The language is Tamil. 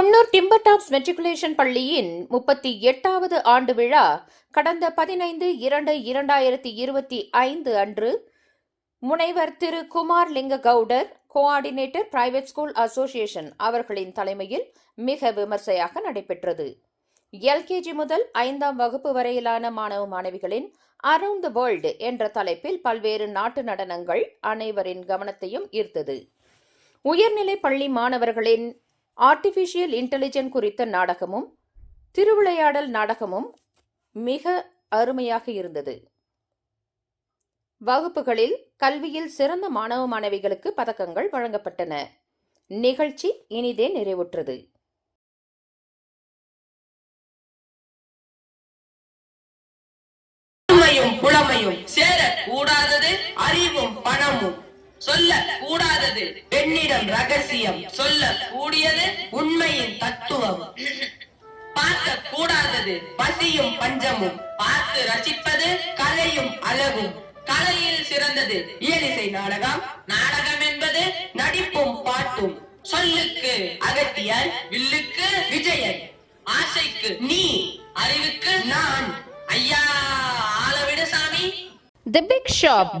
குன்னூர் டிம்பர் டாப்ஸ் மெட்ரிகுலேஷன் பள்ளியின் முப்பத்தி எட்டாவது ஆண்டு விழா கடந்த பதினைந்து இரண்டு இரண்டாயிரத்தி இருபத்தி ஐந்து அன்று முனைவர் Thiru Kumar Linga Gowder coordinator private school association அவர்களின் தலைமையில் மிக விமர்சையாக நடைபெற்றது. எல்கேஜி முதல் ஐந்தாம் வகுப்பு வரையிலான மாணவ மாணவிகளின் அரவுண்ட் த வேர்ல்டு என்ற தலைப்பில் பல்வேறு நாட்டு நடனங்கள் அனைவரின் கவனத்தையும் ஈர்த்தது. உயர்நிலை பள்ளி மாணவர்களின் ஆர்டிஃபிஷியல் இன்டெலிஜென்ட் குறித்த நாடகமும் திருவிளையாடல் நாடகமும் மிக அருமையாக இருந்தது. வகுப்புகளில் கல்வியில் சிறந்த மாணவ மாணவிகளுக்கு பதக்கங்கள் வழங்கப்பட்டன. நிகழ்ச்சி இனிதே நிறைவுற்றது. புலமையும் சேர கூடாதது அறிவும் சொல்ல கூடாதது. பெண்ணிடம் ரகசியம் சொல்ல கூடியது உண்மையின் தத்துவம். பார்க்க கூடாதது பசியும் பஞ்சமும். பார்த்து ரசிப்பது கலையும் அழகும். கலையில் சிறந்தது இயலிசை நாடகம். நாடகம் என்பது நடிப்பும் பாட்டும். சொல்லுக்கு அகத்தியன் வில்லுக்கு விஜயன். ஆசைக்கு நீ அறிவுக்கு நான். ஐயா ஆளவிட சாமி. The big shop